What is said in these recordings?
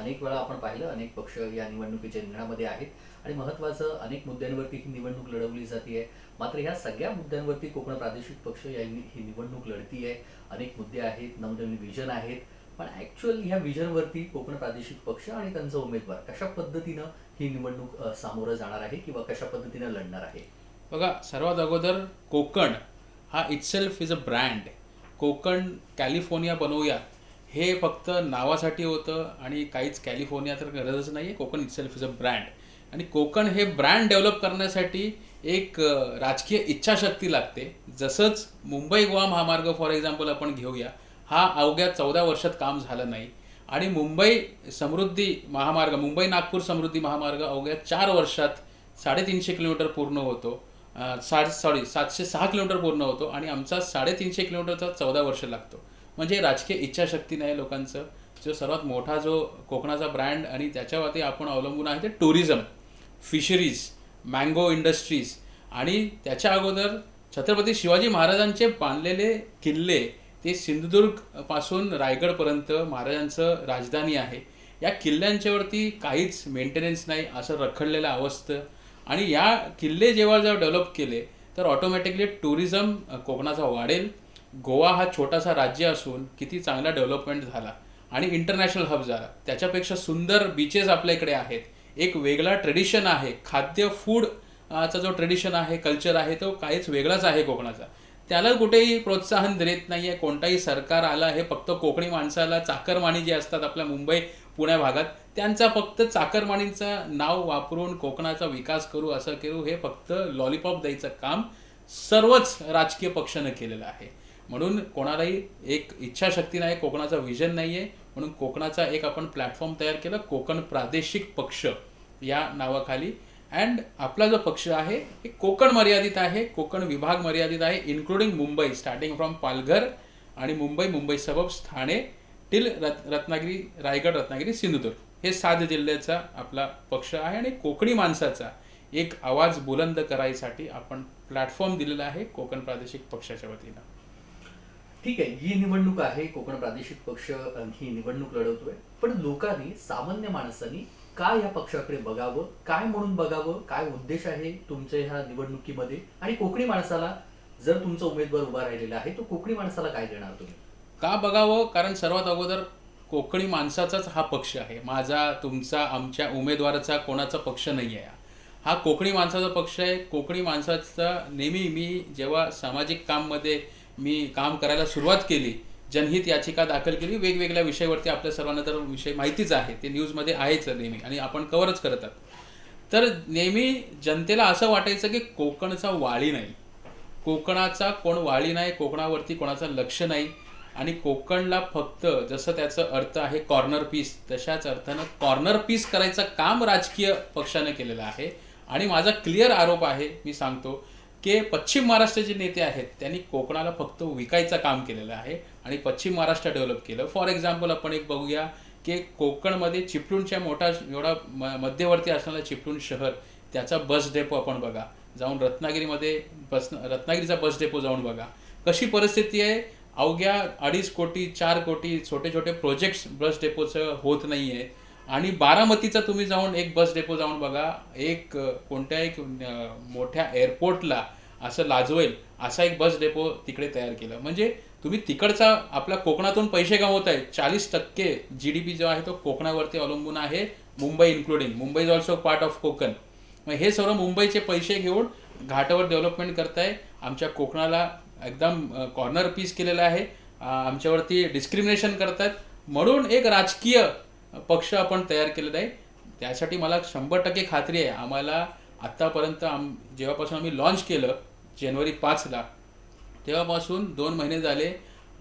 अनेक वेळा आपण पाहिलं अनेक पक्ष या निवडणुकीच्या रिंगणामध्ये आहेत आणि महत्त्वाचं अनेक मुद्द्यांवरती ही निवडणूक लढवली जाते मात्र ह्या सगळ्या मुद्द्यांवरती कोकण प्रादेशिक पक्ष यांनी ही निवडणूक लढती आहे अनेक मुद्दे आहेत नवनवीन विजन आहेत. पण ऍक्च्युअल ह्या विजनवरती कोकण प्रादेशिक पक्ष आणि त्यांचा उमेदवार कशा पद्धतीनं ही निवडणूक सामोरं जाणार आहे किंवा कशा पद्धतीनं लढणार आहे? बघा सर्वात अगोदर कोकण हा itself is a brand Konkan California बनवूया. हे फक्त नावासाठी होतं आणि काहीच कॅलिफोर्निया तर गरजच नाही आहे Konkan itself is a brand आणि कोकण हे ब्रँड डेव्हलप करण्यासाठी एक राजकीय इच्छाशक्ती लागते. जसंच मुंबई गोवा महामार्ग फॉर एक्झाम्पल आपण घेऊया. हा अवघ्या चौदा वर्षात काम झालं नाही. आणि मुंबई समृद्धी महामार्ग मुंबई नागपूर समृद्धी महामार्ग अवघ्या चार वर्षात साडेतीनशे किलोमीटर पूर्ण होतो. अं, साडे सॉरी सातशे सहा किलोमीटर पूर्ण होतो आणि आमचा साडेतीनशे किलोमीटरचा चौदा वर्ष लागतो. म्हणजे राजकीय इच्छाशक्ती नाही लोकांचं. जो सर्वात मोठा जो कोकणाचा ब्रँड आणि त्याच्यावरती आपण अवलंबून आहे ते टुरिझम फिशरीज मँगो इंडस्ट्रीज आणि त्याच्या अगोदर छत्रपती शिवाजी महाराजांचे बांधलेले किल्ले ते सिंधुदुर्गपासून रायगडपर्यंत महाराजांचं राजधानी आहे. या किल्ल्यांच्यावरती काहीच मेंटेनन्स नाही असं रखडलेलं अवस्थं. आणि या किल्ले जेव्हा जेव्हा डेव्हलप केले तर ऑटोमॅटिकली टुरिझम कोकणाचा वाढेल. गोवा हा छोटासा राज्य असून किती चांगला डेव्हलपमेंट झाला. आणि इंटरनॅशनल हब झाला. त्याच्यापेक्षा सुंदर बीचेस आपल्या इकडे आहेत. एक वेगळा ट्रेडिशन आहे. खाद्य फूड चा जो ट्रेडिशन आहे कल्चर आहे तो काहीच वेगळाच आहे कोकणाचा. त्याला कुठेही प्रोत्साहन देत नाही आहे कोणताही सरकार आला हे फक्त कोकणी माणसाला चाकरमानी जे असतात आपल्या मुंबई पुण्या भागात त्यांचा फक्त चाकरमानीचं नाव वापरून कोकणाचा विकास करू असं करू हे फक्त लॉलीपॉप द्यायचं काम सर्वच राजकीय पक्षानं केलेलं आहे. म्हणून कोणालाही एक इच्छाशक्ती नाही कोकणाचा विजन नाही आहे म्हणून कोकणाचा एक आपण प्लॅटफॉर्म तयार केला कोकण प्रादेशिक पक्ष या नावाखाली. अँड आपला जो पक्ष आहे हे कोकण मर्यादित आहे कोकण विभाग मर्यादित आहे including Mumbai starting from Palghar आणि मुंबई मुंबई सबब्स ठाणे टिल रत रत्नागिरी रायगड रत्नागिरी सिंधुदुर्ग. हे सात जिल्ह्याचा आपला पक्ष आहे आणि कोकणी माणसाचा एक आवाज बुलंद करायसाठी आपण प्लॅटफॉर्म दिलेला आहे कोकण प्रादेशिक पक्षाच्या वतीनं. ठीक आहे ही निवडणूक आहे कोकण प्रादेशिक पक्ष ही निवडणूक लढवतोय. पण लोकांनी सामान्य माणसांनी काय या पक्षाकडे बघावं काय म्हणून बघावं काय उद्देश आहे तुमच्या ह्या निवडणुकीमध्ये? आणि कोकणी माणसाला जर तुमचा उमेदवार उभा राहिलेला आहे तो कोकणी माणसाला काय देणार तुम्ही? का बघावं? कारण सर्वात अगोदर कोकणी माणसाचाच हा पक्ष आहे. माझा तुमचा आमच्या उमेदवाराचा कोणाचा पक्ष नाही आहे हा कोकणी माणसाचा पक्ष आहे. कोकणी माणसाचा नेहमी मी जेव्हा सामाजिक काममध्ये मी काम करायला सुरुवात केली जनहित याचिका दाखल केली वेगवेगळ्या विषयावरती आपल्या सर्वांना तर विषय माहितीच आहे ते न्यूजमध्ये आहेच नेहमी आणि आपण कवरच करतात तर नेहमी जनतेला असं वाटायचं की कोकणचा वाळी नाही. कोकणाचा कोण वाळी नाही कोकणावरती कोणाचं लक्ष नाही आणि कोकणला फक्त जसं त्याचं अर्थ आहे कॉर्नर पीस तशाच अर्थानं कॉर्नर पीस करायचं काम राजकीय पक्षानं केलेलं आहे. आणि माझा क्लिअर आरोप आहे मी सांगतो की पश्चिम महाराष्ट्राचे नेते आहेत त्यांनी कोकणाला फक्त विकायचं काम केलेलं आहे आणि पश्चिम महाराष्ट्र डेव्हलप केलं. फॉर एक्झाम्पल आपण एक बघूया की कोकणमध्ये चिपळूणच्या मोठा एवढा म- मध्यवर्ती असणारा चिपळूण शहर त्याचा बस डेपो आपण बघा. जाऊन रत्नागिरीमध्ये बस रत्नागिरीचा बस डेपो जाऊन बघा. कशी परिस्थिती आहे? अवघ्या अडीच कोटी चार कोटी छोटे छोटे प्रोजेक्ट्स बस डेपोचं होत नाही आहे आणि बारामतीचा तुम्ही जाऊन एक बस डेपो जाऊन बघा. एक कोणत्याही कोणत्या एक मोठ्या एअरपोर्टला असं लाजवेल असा एक बस डेपो तिकडे तयार केलं. म्हणजे तुम्ही तिकडचा आपल्या कोकणातून पैसे कमवत आहे चाळीस टक्के जी डी पी जो आहे तो कोकणावरती अवलंबून आहे Mumbai including Mumbai is also part of Konkan. मग हे सर्व मुंबईचे पैसे घेऊन घाटावर डेव्हलपमेंट करताय. आमच्या कोकणाला एकदम कॉर्नर पीस केलेला आहे. आमच्यावरती डिस्क्रिमिनेशन करतात म्हणून एक राजकीय पक्ष आपण तयार केलेला आहे. त्यासाठी मला शंभर टक्के खात्री आहे. आम्हाला आत्तापर्यंत आम जेव्हापासून आम्ही लॉन्च केलं जानेवारी पाचला तेव्हापासून दोन महिने झाले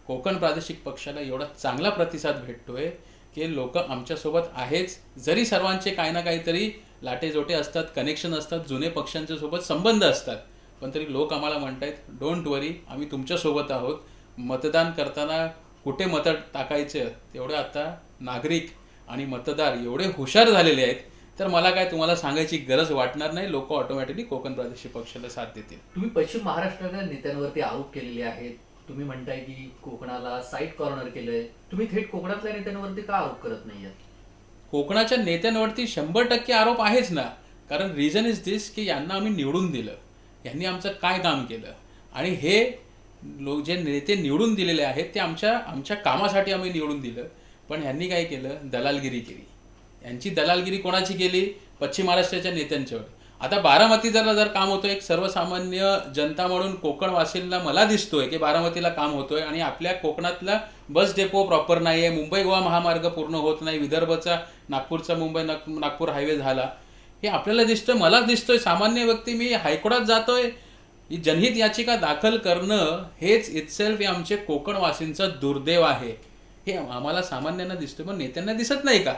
कोकण प्रादेशिक पक्षाला एवढा चांगला प्रतिसाद भेटतोय की लोक आमच्यासोबत आहेच. जरी सर्वांचे काही ना काहीतरी लाटेजोटे असतात कनेक्शन असतात जुने पक्षांच्या सोबत संबंध असतात पण तरी लोक आम्हाला म्हणतायत डोंट वरी आम्ही तुमच्यासोबत आहोत. मतदान करताना कुठे मतं टाकायचं तेवढं आता नागरिक आणि मतदार एवढे हुशार झालेले आहेत तर मला काय तुम्हाला सांगायची गरज वाटणार नाही? लोक ऑटोमॅटिकली कोकण प्रादेशिक पक्षाला साथ देतील. तुम्ही पश्चिम महाराष्ट्रातल्या नेत्यांवरती आरोप केलेले आहेत. तुम्ही म्हणताय की कोकणाला साईड कॉर्नर केलंय. तुम्ही थेट कोकणातल्या नेत्यांवरती का आरोप करत नाहीये कोकणाच्या नेत्यांवरती शंभर टक्के आरोप आहेच ना. कारण रिझन इज दिस की यांना आम्ही निवडून दिलं. यांनी आमचं काय काम केलं? आणि हे लोक जे नेते निवडून दिलेले आहेत ते आमच्या आमच्या कामासाठी आम्ही निवडून दिलं. पण ह्यांनी काय केलं? दलालगिरी केली. यांची दलालगिरी कोणाची केली? पश्चिम महाराष्ट्राच्या नेत्यांच्यावर आता बारामती जर जर काम होतं एक सर्वसामान्य जनता म्हणून कोकणवासींना मला दिसतोय की बारामतीला काम होतोय आणि आपल्या कोकणातला बस डेपो प्रॉपर नाही आहे मुंबई गोवा महामार्ग पूर्ण होत नाही विदर्भचा नागपूरचा मुंबई नाग नागपूर हायवे झाला. हे आपल्याला दिसतोय मला दिसतोय. सामान्य व्यक्ती मी हायकोर्टात जातोय. जनहित याचिका दाखल करणं हेच इटसेल्फ हे आमचे कोकणवासींचं दुर्दैव आहे. हे आम्हाला सामान्यांना दिसतोय पण नेत्यांना दिसत नाही का?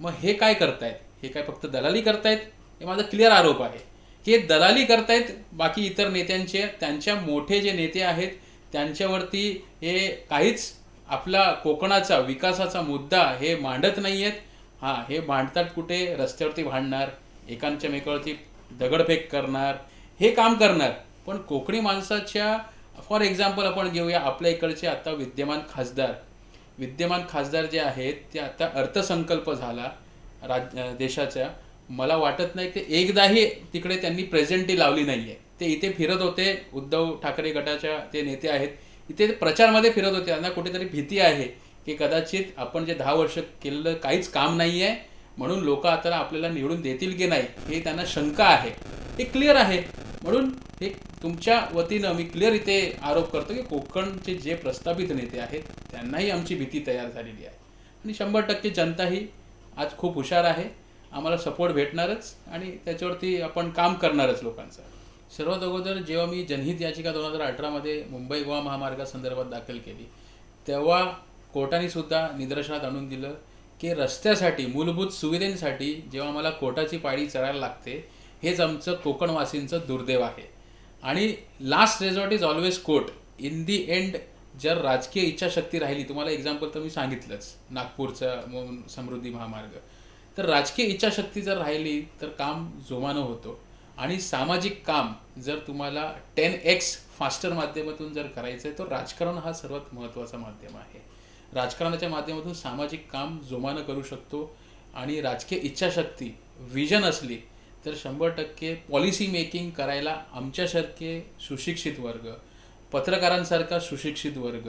मग हे काय करतायत? हे काय फक्त दलाली करतायत? हे माझा क्लिअर आरोप आहे. हे दलाली करतायत बाकी इतर नेत्यांचे त्यांच्या मोठे जे नेते आहेत त्यांच्यावरती हे काहीच आपला कोकणाचा विकासाचा मुद्दा हे मांडत नाही आहेत हां हे मांडतात कुठे? रस्त्यावरती भांडणार एकांच्या मेकावरती दगडफेक करणार हे काम करणार. पण कोकणी माणसाच्या फॉर एक्झाम्पल आपण घेऊया आपल्या इकडचे आता विद्यमान खासदार. विद्यमान खासदार जे आहेत ते आता अर्थसंकल्प झाला राज देशाच्या मला वाटत नाही की एकदाही तिकडे त्यांनी प्रेझेंटी लावली नाही आहे ते इथे फिरत होते उद्धव ठाकरे गटाच्या ते नेते आहेत. इथे प्रचारमध्ये फिरत होते. त्यांना कुठेतरी भीती आहे की कदाचित आपण जे दहा वर्ष केलेलं काहीच काम नाही आहे म्हणून लोक आता आपल्याला निवडून देतील की नाही हे त्यांना शंका आहे. हे क्लिअर आहे. म्हणून हे तुमच्या वतीनं मी क्लिअर इथे आरोप करतो की कोकणचे जे प्रस्थापित नेते आहेत त्यांनाही आमची भीती तयार झालेली आहे. आणि शंभर टक्के जनताही आज खूप हुशार आहे. आम्हाला सपोर्ट भेटणारच आणि त्याच्यावरती आपण काम करणारच लोकांचं. सर्वात अगोदर जेव्हा मी जनहित याचिका दोन हजार अठरामध्ये मुंबई गोवा महामार्गासंदर्भात दाखल केली तेव्हा कोर्टाने सुद्धा निदर्शनात आणून दिलं की रस्त्यासाठी मूलभूत सुविधेंसाठी जेव्हा मला कोर्टाची पाळी चढायला लागते हेच आमचं कोकणवासींचं दुर्दैव आहे. आणि last resort is always court in the end जर राजकीय इच्छाशक्ती राहिली तुम्हाला एक्झाम्पल तर मी सांगितलंच नागपूरचं समृद्धी महामार्ग. तर राजकीय इच्छाशक्ती जर राहिली तर काम जोमानं होतो. आणि सामाजिक काम जर तुम्हाला टेन एक्स फास्टर माध्यमातून जर करायचं आहे तर राजकारण हा सर्वात महत्त्वाचा माध्यम आहे. राजकारणाच्या माध्यमातून सामाजिक काम जोमानं करू शकतो. आणि राजकीय इच्छाशक्ती विजन असली तर शंभर टक्के पॉलिसी मेकिंग करायला आमच्यासारखे सुशिक्षित वर्ग पत्रकारांसारखा सुशिक्षित वर्ग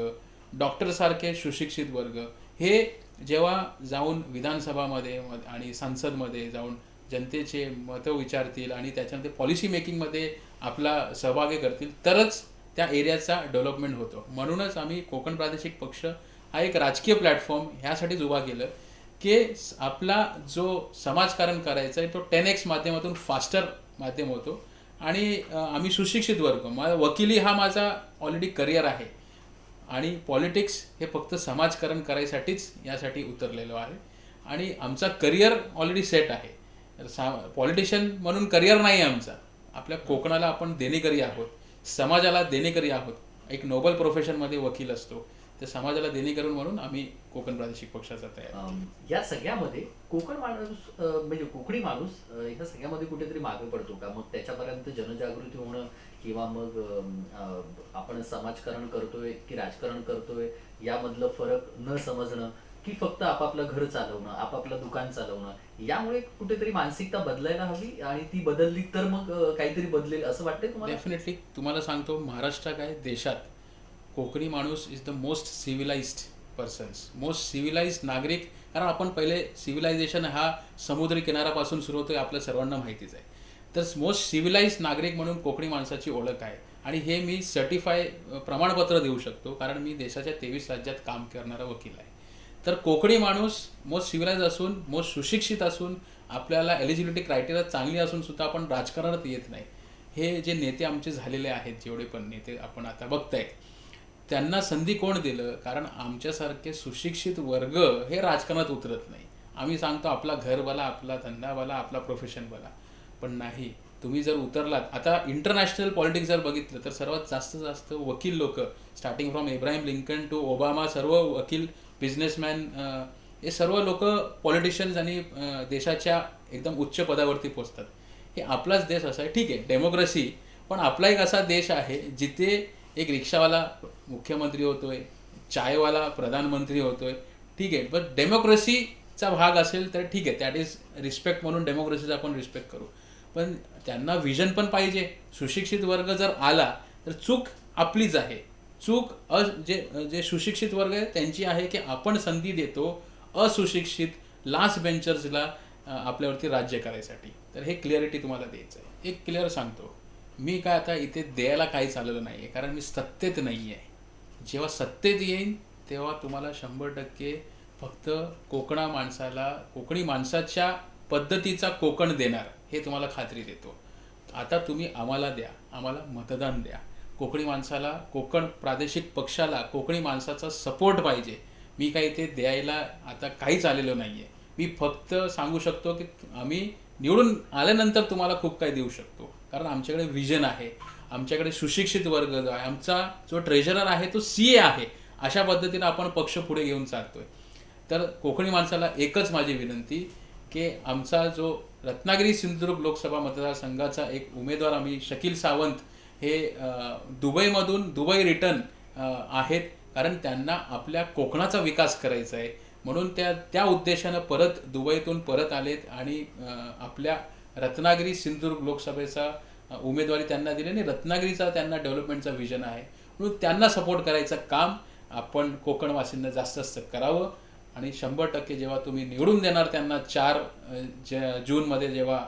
डॉक्टरसारखे सुशिक्षित वर्ग हे जेव्हा जाऊन विधानसभामध्ये आणि संसदमध्ये जाऊन जनतेचे मतं विचारतील आणि त्याच्यामध्ये पॉलिसी मेकिंगमध्ये आपला सहभागी करतील तरच त्या एरियाचा डेव्हलपमेंट होतो. म्हणूनच आम्ही कोकण प्रादेशिक पक्ष हा एक राजकीय प्लॅटफॉर्म ह्यासाठीच उभा केलं. की आपला जो समाजकारण करायचा आहे तो टेन एक्स माध्यमातून फास्टर माध्यम होतो. आणि आम्ही सुशिक्षित वर्ग माझा वकिली हा माझा ऑलरेडी करिअर आहे. आणि पॉलिटिक्स हे फक्त समाजकारण करायसाठीच यासाठी उतरलेलो आहे. आणि आमचा करिअर ऑलरेडी सेट आहे. सा पॉलिटिशियन म्हणून करिअर नाही आहे आमचा. आपल्या कोकणाला आपण देणेकरी आहोत. समाजाला देणेकरी आहोत. एक नोबल प्रोफेशनमध्ये वकील असतो. तर समाजाला देणेकरून म्हणून आम्ही कोकण प्रादेशिक पक्षाचा तयार या सगळ्यामध्ये कोकण माणूस अ, म्हणजे कोकणी माणूस अ, ह्या सगळ्यामध्ये कुठेतरी मागे पडतो का? मग त्याच्यापर्यंत जनजागृती होणं किंवा मग अ, आपण समाजकारण करतोय की राजकारण करतोय यामधलं फरक न समजणं की फक्त आपापलं घर चालवणं आपापलं दुकान चालवणं यामुळे कुठेतरी मानसिकता बदलायला हवी आणि ती बदलली तर मग अ, काहीतरी बदलेल असं वाटतंय तुम्हाला? डेफिनेटली तुम्हाला सांगतो महाराष्ट्र काय? देशात कोकणी माणूस is the most civilized persons most civilized नागरिक कारण आपण पहिले सिव्हिलायझेशन हा समुद्र किनाऱ्यापासून सुरू होतो आपल्या सर्वांना माहितीच आहे. तर मोस्ट सिव्हिलाइज्ड नागरिक म्हणून कोकणी माणसाची ओळख आहे. आणि हे मी सर्टिफाय प्रमाणपत्र देऊ शकतो कारण मी देशाच्या तेवीस राज्यात काम करणारा वकील आहे. तर कोकणी माणूस मोस्ट सिव्हिलाइज असून मोस्ट सुशिक्षित असून आपल्याला एलिजिबिलिटी क्रायटेरिया चांगली असून सुद्धा आपण राजकारणात येत नाही. हे जे नेते आमचे झालेले आहेत जेवढे पण नेते आपण आता बघताय त्यांना संधी कोण दिलं? कारण आमच्यासारखे सुशिक्षित वर्ग हे राजकारणात उतरत नाही. आम्ही सांगतो आपला घर आपला धंदा आपला प्रोफेशनवाला पण नाही. तुम्ही जर उतरलात आता इंटरनॅशनल पॉलिटिक्स जर बघितलं तर सर्वात जास्त जास्त वकील लोक starting from Ibrahim Lincoln to Obama सर्व वकील बिझनेसमॅन हे सर्व लोक पॉलिटिशियन्स आणि देशाच्या एकदम उच्च पदावरती पोचतात. हे आपलाच देश असा आहे. ठीक आहे डेमोक्रेसी पण आपला एक असा देश आहे जिथे एक रिक्षावाला मुख्यमंत्री होतोय चायवाला प्रधानमंत्री होतोय ठीक आहे. पण डेमोक्रेसीचा भाग असेल तर ठीक आहे. दॅट इज रिस्पेक्ट म्हणून डेमोक्रेसीचा आपण रिस्पेक्ट करू. पण त्यांना विजन पण पाहिजे. सुशिक्षित वर्ग जर आला तर चूक आपलीच आहे. चूक अ जे जे सुशिक्षित वर्ग आहे त्यांची आहे की आपण संधी देतो असुशिक्षित लास्ट बेंचर्सला आपल्यावरती राज्य करायसाठी. तर हे क्लिअरिटी तुम्हाला द्यायचं आहे एक क्लिअर सांगतो. मी काय आता इथे द्यायला काहीच आलेलं नाही आहे कारण मी सत्तेत नाही आहे जेव्हा सत्तेत येईन तेव्हा तुम्हाला शंभर टक्के फक्त कोकणा माणसाला कोकणी माणसाच्या पद्धतीचा कोकण देणार हे तुम्हाला खात्री देतो. आता तुम्ही आम्हाला द्या आम्हाला मतदान द्या. कोकणी माणसाला कोकण प्रादेशिक पक्षाला कोकणी माणसाचा सपोर्ट पाहिजे. मी काही ते द्यायला आता काहीच आलेलो नाही आहे मी फक्त सांगू शकतो की आम्ही निवडून आल्यानंतर तुम्हाला खूप काही देऊ शकतो. कारण आमच्याकडे विजन आहे. आमच्याकडे सुशिक्षित वर्ग जो आहे आमचा जो ट्रेझरर आहे तो सी ए आहे. अशा पद्धतीनं आपण पक्ष पुढे घेऊन चालतोय. तर कोकणी माणसाला एकच माझी विनंती की आमचा जो रत्नागिरी सिंधुदुर्ग लोकसभा मतदारसंघाचा एक उमेदवार आम्ही शकील सावंत हे दुबईमधून दुबई रिटर्न आहेत. कारण त्यांना आपल्या कोकणाचा विकास करायचा आहे. म्हणून त्या त्या उद्देशानं परत दुबईतून परत आलेत आणि आपल्या रत्नागिरी सिंधुदुर्ग लोकसभेचा उमेदवारी त्यांना दिली आणि रत्नागिरीचा त्यांना डेव्हलपमेंटचा विजन आहे. म्हणून त्यांना सपोर्ट करायचं काम आपण कोकणवासींना जास्त जास्त करावं. आणि शंभर टक्के जेव्हा तुम्ही निवडून देणार त्यांना चार ज- जूनमध्ये जेव्हा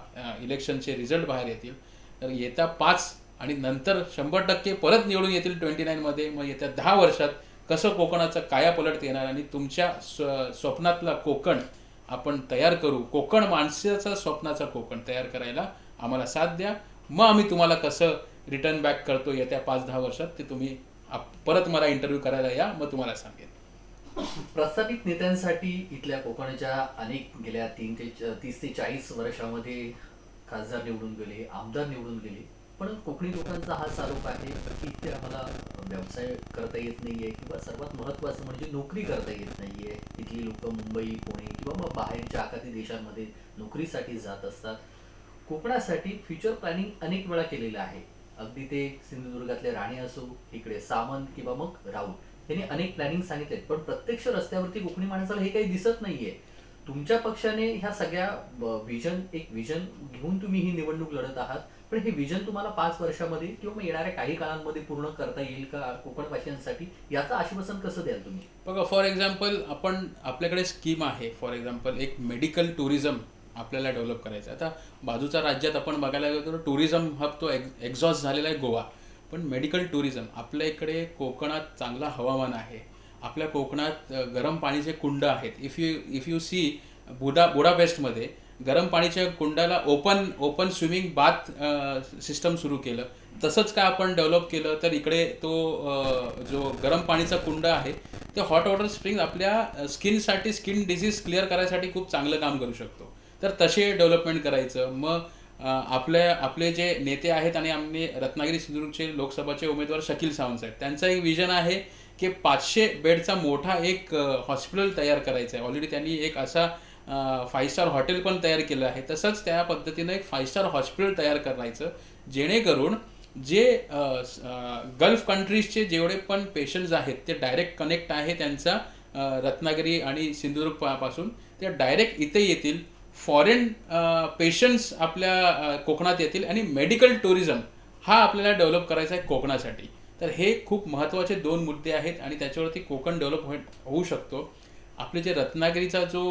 इलेक्शनचे रिझल्ट बाहेर येतील तर येत्या पाच आणि नंतर शंभर टक्के परत निवडून येतील ट्वेंटी नाईनमध्ये मग येत्या दहा वर्षात कसं कोकणाचं कायापलट येणार आणि तुमच्या स्व स्वप्नातला कोकण आपण तयार करू. कोकण माणसाचा स्वप्नाचा कोकण तयार करायला आम्हाला साथ द्या. मग आम्ही तुम्हाला कसं रिटर्न बॅक करतो येत्या पाच दहा वर्षात ते तुम्ही परत मला इंटरव्ह्यू करायला या मग तुम्हाला सांगेन. प्रस्थापित नेत्यांसाठी इथल्या कोकणच्या अनेक गेल्या तीन ते तीस ते चाळीस वर्षामध्ये खासदार निवडून गेले आमदार निवडून गेले. पण कोकणी लोकांचा हा आरोप आहे की इथे आम्हाला व्यवसाय करता येत नाहीये किंवा सर्वात महत्वाचं म्हणजे नोकरी करता येत नाहीये. तिथली लोक मुंबई पुणे किंवा मग बाहेरच्या आखाती देशांमध्ये नोकरीसाठी जात असतात. कोकणासाठी फ्युचर प्लॅनिंग अनेक वेळा केलेलं आहे. अगदी ते सिंधुदुर्गातले राणे असो इकडे सामंत किंवा मग राऊत यांनी अनेक प्लॅनिंग सांगितले पण प्रत्यक्ष रस्त्यावरती कोकणी माणसाला हे काही दिसत नाहीये. तुमच्या पक्षाने ह्या सगळ्या विजन एक विजन घेऊन तुम्ही ही निवडणूक लढत आहात. पण हे विजन तुम्हाला पाच वर्षामध्ये किंवा येणाऱ्या काही काळांमध्ये पूर्ण करता येईल का कोकणवासियांसाठी याचं आश्वासन कसं द्याल तुम्ही? बघा फॉर एक्झाम्पल आपण आपल्याकडे स्कीम आहे. फॉर एक्झाम्पल एक मेडिकल टुरिझम आपल्याला डेव्हलप करायचं आहे. आता बाजूच्या राज्यात आपण बघायला गेलो तर टुरिझम हब तो एक् एक्झॉस्ट झालेला आहे गोवा. पण मेडिकल टुरिझम आपल्या इकडे कोकणात चांगला हवामान आहे. आपल्या कोकणात गरम पाणीचे कुंड आहेत. If you if you see बुडा बुडापेस्टमध्ये गरम पाणीच्या कुंडाला open open swimming bath system सुरू केलं. तसंच काय आपण डेव्हलप केलं तर इकडे तो जो गरम पाणीचा कुंड आहे ते हॉट वॉटर स्प्रिंग आपल्या स्किनसाठी स्किन डिझीज क्लिअर करायसाठी खूप चांगलं काम करू शकतो. तर तसे डेव्हलपमेंट करायचं. मग आपल्या आपले जे नेते आहेत आणि आम्ही रत्नागिरी सिंधुदुर्गचे लोकसभाचे उमेदवार शकील सावंत साहेब त्यांचं एक विजन आहे की पाचशे बेडचा मोठा एक हॉस्पिटल तयार करायचा आहे ऑलरेडी त्यांनी एक असा फाईव्ह स्टार हॉटेल पण तयार केलं आहे. तसंच त्या पद्धतीनं एक फाईव्ह स्टार हॉस्पिटल तयार करायचं जेणेकरून जे गल्फ कंट्रीजचे जेवढे पण पेशंट्स आहेत ते डायरेक्ट कनेक्ट आहे त्यांचा रत्नागिरी आणि सिंधुदुर्गपासून ते डायरेक्ट इथे येतील. फॉरेन पेशंट्स आपल्या कोकणात येतील आणि मेडिकल टुरिझम हा आपल्याला डेव्हलप करायचा आहे कोकणासाठी. तर हे खूप महत्त्वाचे दोन मुद्दे आहेत आणि त्याच्यावरती कोकण डेव्हलप होऊ शकतो. आपले जे रत्नागिरीचा जो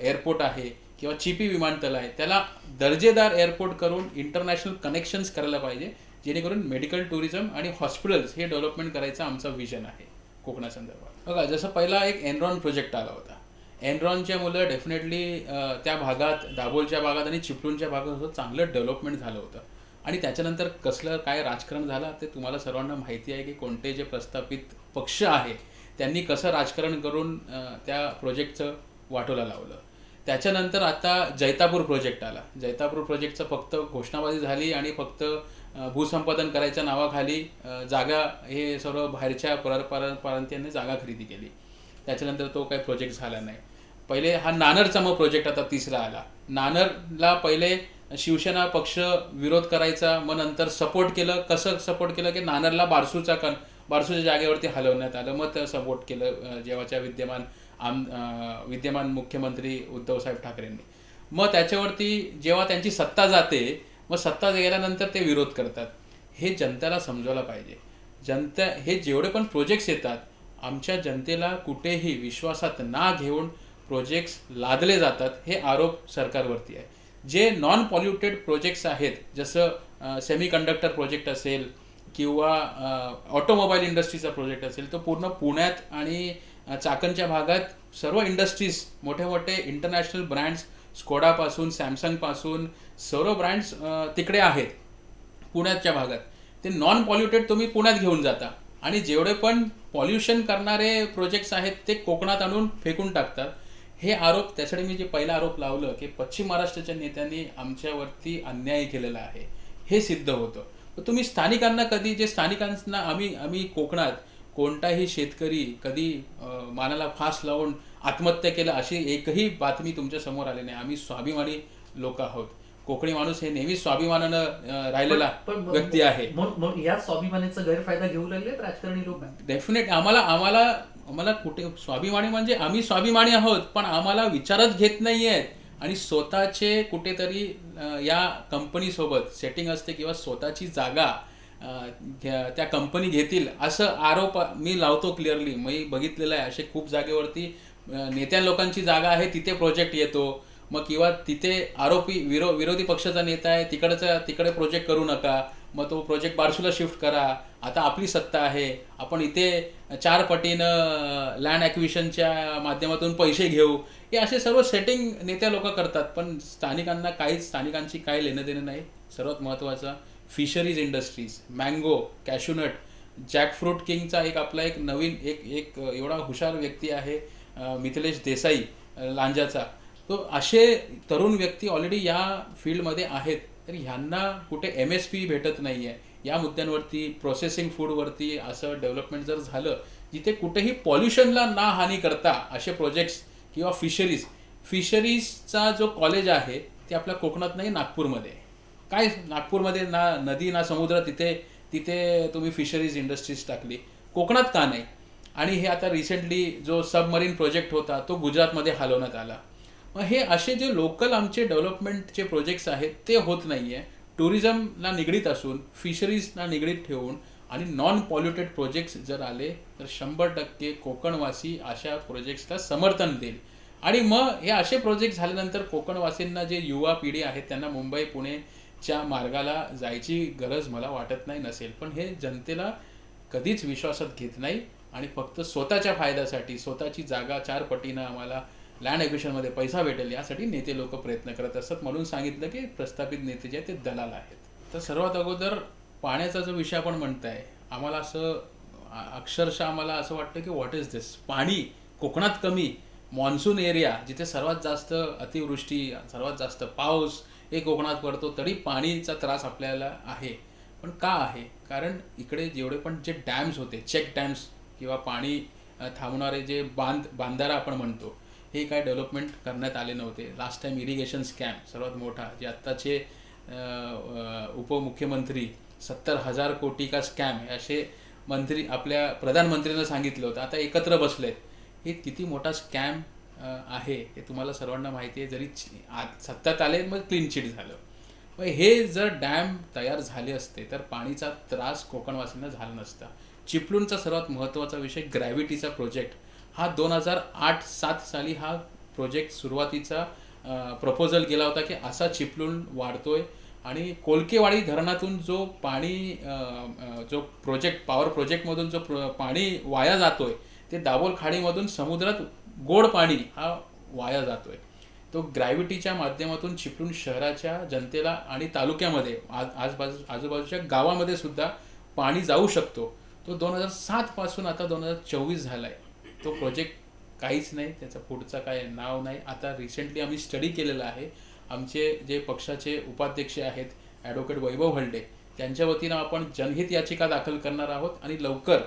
एअरपोर्ट आहे किंवा चिपी विमानतळ आहे त्याला दर्जेदार एअरपोर्ट करून इंटरनॅशनल कनेक्शन्स करायला पाहिजे जेणेकरून मेडिकल टुरिझम आणि हॉस्पिटल्स हे डेव्हलपमेंट करायचं आमचं विजन आहे कोकणासंदर्भात. बघा जसं पहिला एक एनरॉन प्रोजेक्ट आला होता. एनरॉनच्या मुलं डेफिनेटली त्या भागात दाभोलच्या भागात आणि चिपळूणच्या भागात होतं चांगलं डेव्हलपमेंट झालं होतं. आणि त्याच्यानंतर कसलं काय राजकारण झालं ते तुम्हाला सर्वांना माहिती आहे की कोणते जे प्रस्थापित पक्ष आहे त्यांनी कसं राजकारण करून त्या प्रोजेक्टचं वाटोला लावलं. त्याच्यानंतर आता जैतापूर प्रोजेक्ट आला. जैतापूर प्रोजेक्टचं फक्त घोषणाबाजी झाली आणि फक्त भूसंपादन करायच्या नावाखाली जागा हे सर्व बाहेरच्या पर जागा खरेदी केली. त्याच्यानंतर तो काही प्रोजेक्ट झाला नाही. पहिले हा नानरचा मग प्रोजेक्ट आता तिसरा आला. नानरला पहिले शिवसेना पक्ष विरोध करायचा मग नंतर सपोर्ट केलं. कसं सपोर्ट केलं की नानरला बारसूचा कन बारसूच्या जागेवरती हलवण्यात आलं. मग सपोर्ट केलं जेव्हाच्या विद्यमान आम विद्यमान मुख्यमंत्री उद्धवसाहेब ठाकरेंनी. मग त्याच्यावरती जेव्हा त्यांची सत्ता जाते मग सत्ता गेल्यानंतर ते विरोध करतात. हे जनतेला समजवायला पाहिजे. जनता हे जेवढे पण प्रोजेक्ट्स येतात आमच्या जनतेला कुठेही विश्वासात ना घेऊन प्रोजेक्ट्स लादले जातात हे आरोप सरकारवरती आहे. जे नॉन पॉल्युटेड प्रोजेक्ट्स आहेत जसं सेमी कंडक्टर प्रोजेक्ट असेल किंवा ऑटोमोबाईल इंडस्ट्रीचा प्रोजेक्ट असेल तर पूर्ण पुण्यात आणि चाकणच्या भागात सर्व इंडस्ट्रीज मोठे मोठे इंटरनॅशनल ब्रँड्स स्कोडापासून सॅमसंगपासून सर्व ब्रँड्स तिकडे आहेत पुण्याच्या भागात. ते नॉन पॉल्युटेड तुम्ही पुण्यात घेऊन जाता. आणि जेवढे पण पॉल्युशन करणारे प्रोजेक्ट्स आहेत ते कोकणात आणून फेकून टाकतात. हे आरोप त्यासाठी मी जे पहिला आरोप लावलं की पश्चिम महाराष्ट्राच्या नेत्यांनी आमच्यावरती अन्याय केलेला आहे. हे सिद्ध होतं. तुम्ही स्थानिकांना कधी जे स्थानिकांना आम्ही आम्ही कोकणात कोणताही शेतकरी कधी मानाला फास लावून आत्महत्या केलं अशी एकही बातमी तुमच्यासमोर आली नाही. आम्ही स्वाभिमानी लोक आहोत. कोकणी माणूस हे नेहमी स्वाभिमानानं राहिलेला व्यक्ती आहे. या स्वाभिमानाचा गैरफायदा घेऊ लागलेत राजकारणी लोक? डेफिनेट आम्हाला आम्हाला आम्हाला कुठे स्वाभिमानी म्हणजे आम्ही स्वाभिमानी आहोत पण आम्हाला विचारच घेत नाही आहेत आणि स्वतःचे कुठेतरी या कंपनीसोबत सेटिंग असते किंवा स्वतःची जागा त्या कंपनी घेतील असं आरोप मी लावतो क्लिअरली मी बघितलेलं आहे असे खूप जागेवरती नेत्या लोकांची जागा आहे तिथे प्रोजेक्ट येतो. मग किंवा तिथे आरोपी विरो विरोधी पक्षाचा नेता आहे तिकडचा तिकडे प्रोजेक्ट करू नका. मग तो प्रोजेक्ट बारसूला शिफ्ट करा. आता आपली सत्ता आहे. आपण इथे चार पटीनं लँड ॲक्विशनच्या माध्यमातून पैसे घेऊ. हे असे सर्व सेटिंग नेत्या लोक करतात पण स्थानिकांना काहीच स्थानिकांची काही लेणं देणं नाही. सर्वात महत्त्वाचं fisheries industries mango cashew nut jackfruit किंगचा एक आपला एक नवीन एक एक एवढा हुशार व्यक्ती आहे मिथिलेश देसाई लांजाचा. तो असे तरुण व्यक्ती ऑलरेडी या फील्डमध्ये आहेत तर ह्यांना कुठे एम एस पी भेटत नाही आहे या मुद्द्यांवरती प्रोसेसिंग फूडवरती असं डेव्हलपमेंट जर झालं जिथे कुठेही पॉल्युशनला ना हानी करता असे प्रोजेक्ट्स किंवा फिशरीज. फिशरीजचा जो कॉलेज आहे ते आपल्या कोकणात नाही नागपूरमध्ये. काय नागपूरमध्ये ना नदी ना समुद्र तिथे तिथे तुम्ही फिशरीज इंडस्ट्रीज टाकली. कोकणात का नाही? आणि हे आता रिसेंटली जो सबमरीन प्रोजेक्ट होता तो गुजरातमध्ये हलवण्यात आला. मग हे असे जे लोकल आमचे डेव्हलपमेंटचे प्रोजेक्ट्स आहेत ते होत नाही आहे टुरिझमला निगडीत असून फिशरीजला निगडीत ठेवून आणि नॉन पॉल्युटेड प्रोजेक्ट्स जर आले तर शंभर टक्के कोकणवासी अशा प्रोजेक्ट्सला समर्थन देईल. आणि मग हे असे प्रोजेक्ट झाल्यानंतर कोकणवासींना जे युवा पिढी आहे त्यांना मुंबई पुणेच्या मार्गाला जायची गरज मला वाटत नाही नसेल. पण हे जनतेला कधीच विश्वासात घेत नाही आणि फक्त स्वतःच्या फायद्यासाठी स्वतःची जागा चार पटीनं आम्हाला लँड ॲक्विशनमध्ये पैसा भेटेल यासाठी नेते लोक प्रयत्न करत असतात. म्हणून सांगितलं की प्रस्थापित नेते जे आहेत ते दलाल आहेत. तर सर्वात अगोदर पाण्याचा जो विषय आपण म्हणताय आम्हाला असं अक्षरशः आम्हाला असं वाटतं की व्हॉट इज दिस पाणी कोकणात कमी मॉन्सून एरिया जिथे सर्वात जास्त अतिवृष्टी सर्वात जास्त पाऊस हे कोकणात पडतो तरी पाणीचा त्रास आपल्याला आहे. पण का आहे? कारण इकडे जेवढे पण जे डॅम्स होते चेक डॅम्स किंवा पाणी थांबणारे जे बांध बांधारा आपण म्हणतो हे काय डेव्हलपमेंट करण्यात आले नव्हते. लास्ट टाईम इरिगेशन स्कॅम सर्वात मोठा जे आत्ताचे उपमुख्यमंत्री सत्तर हजार कोटी का स्कॅम असे मंत्री आपल्या प्रधानमंत्र्यांना सांगितलं होतं. आता एकत्र बसले हे किती मोठा स्कॅम आहे हे तुम्हाला सर्वांना माहिती आहे. जरी आत- सत्तात आले मग क्लीन चिट झालं. मग हे जर डॅम तयार झाले असते तर पाणीचा त्रास कोकणवासींना झाला नसता. चिपळूणचा सर्वात महत्त्वाचा विषय ग्रॅव्हिटीचा प्रोजेक्ट. हा दोन हजार आठ सात साली हा प्रोजेक्ट सुरुवातीचा प्रपोजल केला होता की असा चिपळूण वाढतोय आणि कोलकेवाडी धरणातून जो पाणी जो प्रोजेक्ट पॉवर प्रोजेक्टमधून जो प्र- पाणी वाया जातोय ते दाभोल खाडीमधून समुद्रात गोड पाणी हा वाया जातोय. तो ग्रॅव्हिटीच्या माध्यमातून चिपळूण शहराच्या जनतेला आणि तालुक्यामध्ये आज आजबाजू आजूबाजूच्या गावामध्ये सुद्धा पाणी जाऊ शकतो. तो दोन हजार सातपासून आता दोन हजार चोवीस झाला आहे तो प्रोजेक्ट काहीच नाही त्याचा पुढचा काय नाव नाही. आता रिसेंटली आम्ही स्टडी केलेला आहे. आमचे जे पक्षाचे उपाध्यक्ष आहेत ॲडव्होकेट वैभव हल्डे त्यांच्या वतीनं आपण जनहित याचिका दाखल करणार आहोत आणि लवकर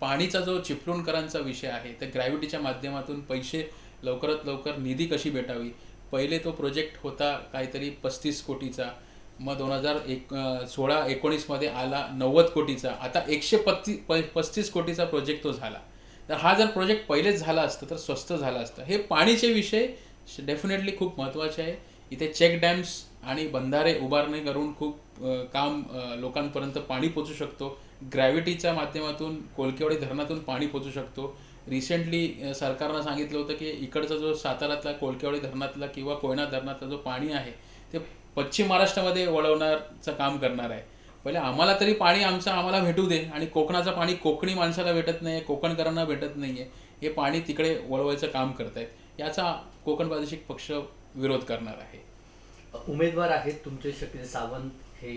पाणीचा जो चिपळूणकरांचा विषय आहे तर ग्रॅव्हिटीच्या माध्यमातून पैसे लवकरात लवकर निधी कशी भेटावी? पहिले तो प्रोजेक्ट होता काहीतरी पस्तीस कोटीचा मग दोन हजार एक सोळा एकोणीसमध्ये आला नव्वद कोटीचा आता एकशे पत्ती प पस्तीस कोटीचा प्रोजेक्ट तो झाला. तर हा जर प्रोजेक्ट पहिलेच झाला असतं तर स्वस्त झाला असतं. हे पाणीचे विषय डेफिनेटली खूप महत्त्वाचे आहे. इथे चेक डॅम्स आणि बंधारे उभारणे करून खूप काम लोकांपर्यंत पाणी पोचू शकतो. ग्रॅव्हिटीच्या माध्यमातून कोलकेवाडी धरणातून पाणी पोचू शकतो. रिसेंटली सरकारनं सांगितलं होतं की इकडचा जो साताऱ्यातला कोलकेवाडी धरणातला किंवा कोयना धरणातला जो पाणी आहे ते पश्चिम महाराष्ट्रामध्ये वळवणारचं काम करणार आहे. पहिले आम्हाला तरी पाणी आमचं आम्हाला भेटू दे आणि कोकणाचं पाणी कोकणी माणसाला भेटत नाही आहे कोकणकरांना भेटत नाही आहे हे पाणी तिकडे वळवायचं काम करत आहेत याचा कोकण प्रादेशिक पक्ष विरोध करणार आहे. उमेदवार आहेत तुमचे शकील सावंत हे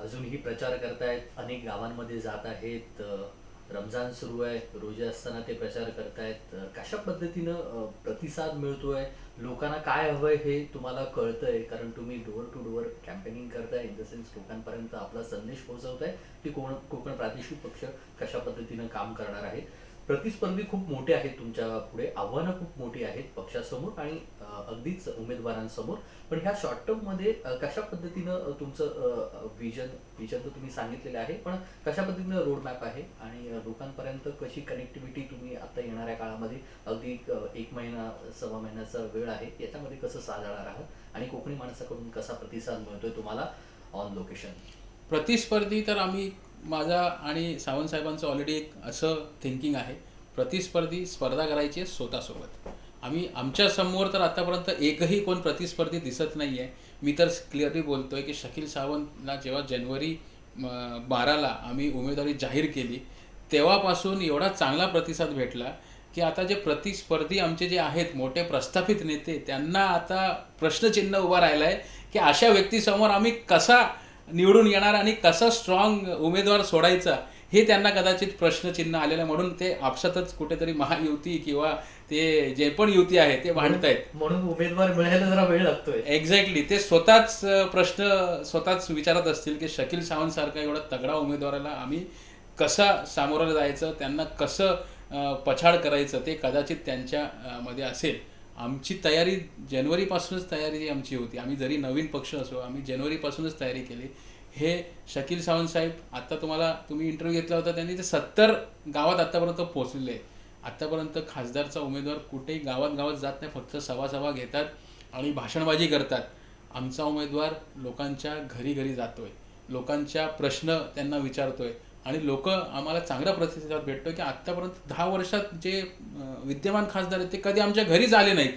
अजूनही प्रचार करतायत. अनेक गावांमध्ये जात आहेत. रमजान सुरू आहे. रोजे असताना ते प्रचार करतायत. कशा पद्धतीनं प्रतिसाद मिळतोय? लोकांना काय हवंय हे तुम्हाला कळतंय? कारण तुम्ही डोअर टू डोअर कॅम्पेनिंग करताय. इन द सेन्स लोकांपर्यंत आपला संदेश पोहोचवताय की कोण कोकण प्रादेशिक पक्ष कशा पद्धतीनं काम करणार आहे? प्रतिस्पर्धी खूप मोठे आहेत तुमच्यापुढे आव्हानं खूप मोठी आहेत पक्षासमोर आणि अगदीच उमेदवारांसमोर. पण ह्या शॉर्ट टर्ममध्ये कशा पद्धतीनं तुमचं विजन विजन तर तुम्ही सांगितलेलं आहे पण कशा पद्धतीनं रोड मॅप आहे आणि लोकांपर्यंत कशी कनेक्टिव्हिटी तुम्ही आता येणाऱ्या काळामध्ये अगदी एक महिना सव्वा महिन्याचा वेळ आहे याच्यामध्ये कसं साधणार आहात आणि कोकणी माणसाकडून कसा प्रतिसाद मिळतोय तुम्हाला ऑन लोकेशन प्रतिस्पर्धी तर आम्ही माझा आणि सावंत साहेबांचं ऑलरेडी एक असं थिंकिंग आहे. प्रतिस्पर्धी स्पर्धा करायची आहे स्वतःसोबत. आम्ही आमच्यासमोर तर आतापर्यंत एकही कोण प्रतिस्पर्धी दिसत नाही आहे मी तर क्लिअरली बोलतोय की शकील सावंतला जेव्हा जानेवारी म, बाराला आम्ही उमेदवारी जाहीर केली तेव्हापासून एवढा चांगला प्रतिसाद भेटला की आता जे प्रतिस्पर्धी आमचे जे आहेत मोठे प्रस्थापित नेते त्यांना आता प्रश्नचिन्ह उभा राहिला आहे की अशा व्यक्तीसमोर आम्ही कसा निवडून येणार आणि कसा स्ट्रॉंग उमेदवार सोडायचा हे त्यांना कदाचित प्रश्नचिन्ह आलेलं आहे. म्हणून ते आपसातच कुठेतरी महायुती किंवा ते जे पण युती आहे ते भांडतायत. म्हणून उमेदवार मिळायला जरा वेळ लागतोय. एक्झॅक्टली ते स्वतःच प्रश्न स्वतःच विचारत असतील की शकील सावंत सारखा एवढा तगडा उमेदवाराला आम्ही कसा सामोरं जायचं त्यांना कसं पछाड करायचं ते कदाचित त्यांच्या अ, मध्ये असेल. आमची तयारी जानेवारीपासूनच तयारी जी आमची होती. आम्ही जरी नवीन पक्ष असो आम्ही जानेवारीपासूनच तयारी केली. हे शकील सावंत साहेब आता तुम्हाला तुम्ही इंटरव्ह्यू घेतला होता त्यांनी ते सत्तर गावात आत्तापर्यंत पोहोचलेले. आहे खासदारचा उमेदवार कुठेही गावात गावात जात नाही फक्त सभा सभा घेतात आणि भाषणबाजी करतात. आमचा उमेदवार लोकांच्या घरी घरी जातोय. लोकांच्या प्रश्न त्यांना विचारतोय. आणि लोक आम्हाला चांगला प्रतिसाद भेटतो की आत्तापर्यंत दहा वर्षात जे विद्यमान खासदार आहेत ते कधी आमच्या घरीच आले नाहीत.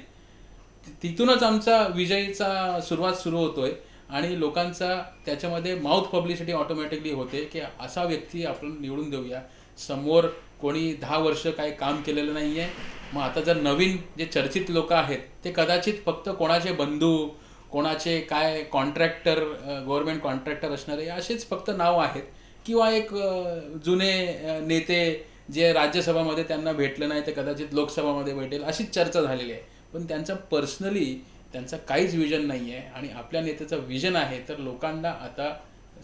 तिथूनच आमचा विजयीचा सुरुवात सुरू होतोय आणि लोकांचा त्याच्यामध्ये माउथ पब्लिसिटी ऑटोमॅटिकली होते की असा व्यक्ती आपण निवडून देऊया. समोर कोणी दहा वर्ष काही काम केलेलं नाही आहे मग आता जर नवीन जे चर्चित लोक आहेत ते कदाचित फक्त कोणाचे बंधू कोणाचे काय कॉन्ट्रॅक्टर गव्हर्नमेंट कॉन्ट्रॅक्टर असणारे असेच फक्त नाव आहेत. किंवा एक जुने नेते जे राज्यसभामध्ये त्यांना भेटलं नाही ते कदाचित लोकसभामध्ये भेटेल अशीच चर्चा झालेली आहे. पण त्यांचं पर्सनली त्यांचं काहीच विजन नाही आहे आणि आपल्या नेत्याचं विजन आहे तर लोकांना आता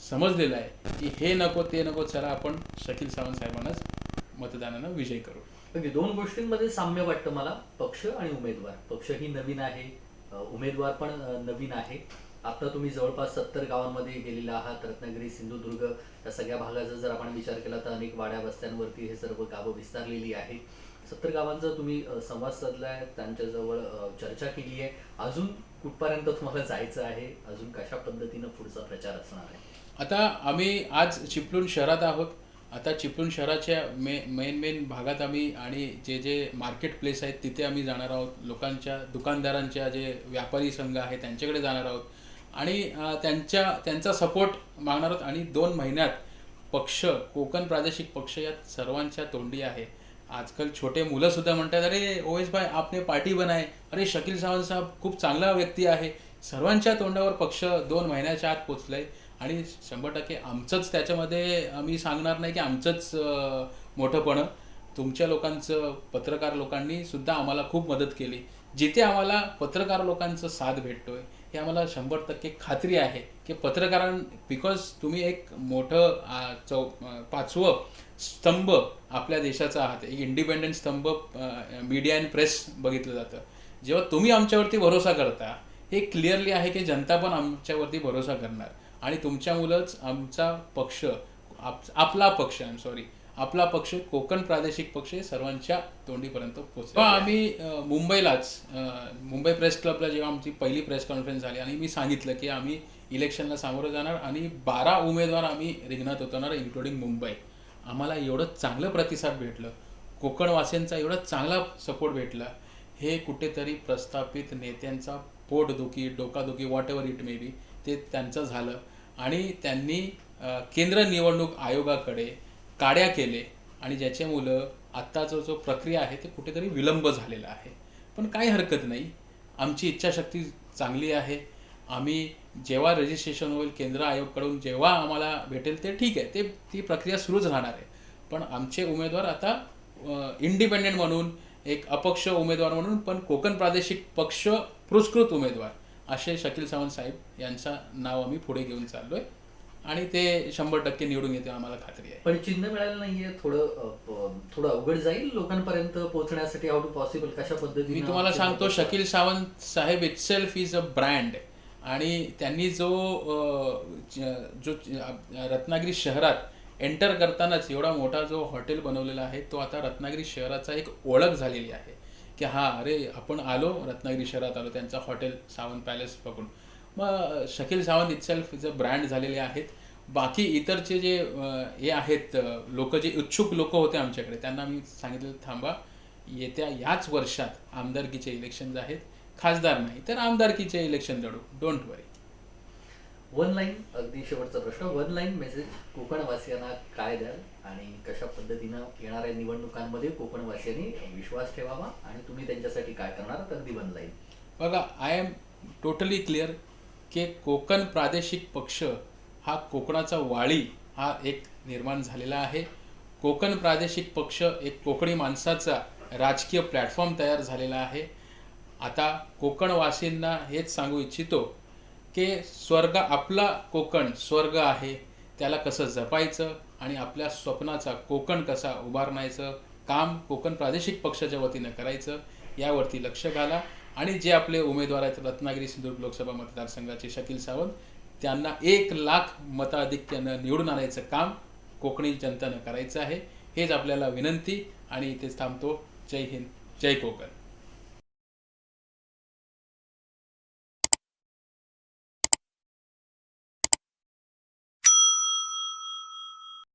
समजलेलं आहे की हे नको ते नको चला आपण शकील सावंत साहेबांनाच मतदानानं विजय करू. म्हणजे दोन गोष्टींमध्ये साम्य वाटतं मला पक्ष आणि उमेदवार. पक्ष ही नवीन आहे उमेदवार पण नवीन आहे. आता तुम्ही जवळपास सत्तर गावांमध्ये गेलेला आहात रत्नागिरी सिंधुदुर्ग या सगळ्या भागाचा जर आपण विचार केला तर अनेक वाड्या वस्त्यांवरती हे सर्व गावं विस्तारलेली आहे सत्तर गावांचा तुम्ही संवाद साधलाय त्यांच्याजवळ चर्चा केली आहे. अजून कुठपर्यंत तुम्हाला जायचं आहे? अजून कशा पद्धतीनं पुढचा प्रचार असणार आहे? आता आम्ही आज चिपळूण शहरात आहोत. आता चिपळूण शहराच्या मे मेन मेन भागात आम्ही आणि जे जे मार्केट प्लेस आहेत तिथे आम्ही जाणार आहोत. लोकांच्या दुकानदारांच्या जे व्यापारी संघ आहे त्यांच्याकडे जाणार आहोत. आणि त्यांच्या त्यांचा सपोर्ट मागणार आहोत आणि दोन महिन्यात पक्ष कोकण प्रादेशिक पक्ष या सर्वांच्या तोंडी आहे. आजकाल छोटे मुलं सुद्धा म्हणतात अरे ओएस भाई आपने पार्टी बनाय अरे शकील सावंत साहेब खूप चांगला व्यक्ती आहे. सर्वांच्या तोंडावर पक्ष दोन महिन्याच्या आत पोचलंय. आणि शंभर टक्के आमचंच त्याच्यामध्ये आम्ही सांगणार नाही की आमचंच अं, मोठंपणं. तुमच्या लोकांचं पत्रकार लोकांनी सुद्धा आम्हाला खूप मदत केली. जिथे आम्हाला पत्रकार लोकांचं साथ भेटतोय हे आम्हाला शंभर टक्के खात्री आहे की पत्रकारां बिकॉज तुम्ही एक मोठं चौ पाचवं स्तंभ आपल्या देशाचा आहात. एक इंडिपेंडंट स्तंभ मीडिया अँड प्रेस बघितलं जातं. जेव्हा तुम्ही आमच्यावरती भरोसा करता हे क्लिअरली आहे की जनता पण आमच्यावरती भरोसा करणार. आणि तुमच्यामुळंच आमचा पक्ष आप आपला पक्ष आय एम सॉरी आपला पक्ष कोकण प्रादेशिक पक्ष सर्वांच्या तोंडीपर्यंत पोहोचलो आम्ही मुंबईलाच मुंबई प्रेस क्लबला जेव्हा आमची पहिली प्रेस कॉन्फरन्स झाली आणि मी सांगितलं की आम्ही इलेक्शनला सामोरं जाणार आणि बारा उमेदवार आम्ही रिंगणात उतरणार इन्क्लुडिंग मुंबई. आम्हाला एवढं चांगलं प्रतिसाद भेटलं कोकणवासियांचा एवढा चांगला सपोर्ट भेटला हे कुठेतरी प्रस्थापित नेत्यांचा पोटदुखी डोकादुखी whatever it may be ते त्यांचं झालं. आणि त्यांनी केंद्र निवडणूक आयोगाकडे काड्या केले आणि ज्याच्यामुळं आत्ताचा जो प्रक्रिया आहे ते कुठेतरी विलंब झालेला आहे. पण काही हरकत नाही. आमची इच्छाशक्ती चांगली आहे. आम्ही जेव्हा रजिस्ट्रेशन होईल केंद्र आयोगकडून जेव्हा आम्हाला भेटेल ते ठीक आहे. ते ती प्रक्रिया सुरूच राहणार आहे. पण आमचे उमेदवार आता इंडिपेंडेंट म्हणून एक अपक्ष उमेदवार म्हणून पण कोकण प्रादेशिक पक्ष पुरस्कृत उमेदवार असे शकील सावंत साहेब यांचं नाव आम्ही पुढे घेऊन चाललोय. आणि ते शंभर टक्के निवडून येते आम्हाला खात्री आहे. पण चिन्ह मिळालं नाहीये थोडं थोडं अवघड जाईल लोकांपर्यंत पोहोचण्यासाठी हाऊ टू पॉसिबल कशा पद्धतीने मी तुम्हाला सांगतो शकील सावंत साहेब इटसेल्फ इज अ ब्रँड आणि त्यांनी जो अ, ज- जो ज- रत्नागिरी शहरात एंटर करतानाच एवढा मोठा जो हॉटेल बनवलेला आहे तो आता रत्नागिरी शहराचा एक ओळख झालेली आहे. की हा अरे आपण आलो रत्नागिरी शहरात आलो त्यांचा हॉटेल सावंत पॅलेस बघून. मग Shakil Sawant itself is a brand झालेले आहेत बाकी इतरचे जे हे आहेत लोक जे इच्छुक लोक होते आमच्याकडे त्यांना मी सांगितलं थांबा येत्या याच वर्षात आमदारकीचे इलेक्शन आहेत खासदार नाही तर आमदारकीचे इलेक्शन लढू डोंट वरी वन लाईन अगदी शेवटचा प्रश्न वन लाईन मेसेज कोकणवासियांना काय द्याल आणि कशा पद्धतीनं येणाऱ्या निवडणुकांमध्ये कोकणवासियांनी विश्वास ठेवावा आणि तुम्ही त्यांच्यासाठी काय करणार आहात? अगदी वन लाईन बघा आय एम टोटली क्लिअर की कोकण प्रादेशिक पक्ष हा कोकणाचा वाळी हा एक निर्माण झालेला आहे. कोकण प्रादेशिक पक्ष एक कोकणी माणसाचा राजकीय प्लॅटफॉर्म तयार झालेला आहे. आता कोकणवासींना हेच सांगू इच्छितो की स्वर्ग आपला कोकण स्वर्ग आहे त्याला कसं जपायचं आणि आपल्या स्वप्नाचा कोकण कसा उभारण्याचं काम कोकण प्रादेशिक पक्षाच्या वतीनं करायचं यावरती लक्ष घाला. आणि जे आपले उमेदवार आहेत रत्नागिरी सिंधुदुर्ग लोकसभा मतदारसंघाचे शकील सावंत त्यांना एक लाख मताधिक्यानं निवडून आणायचं काम कोकणी जनतेनं करायचं आहे. हेच आपल्याला विनंती आणि इथेच थांबतो. जय हिंद जय कोकण.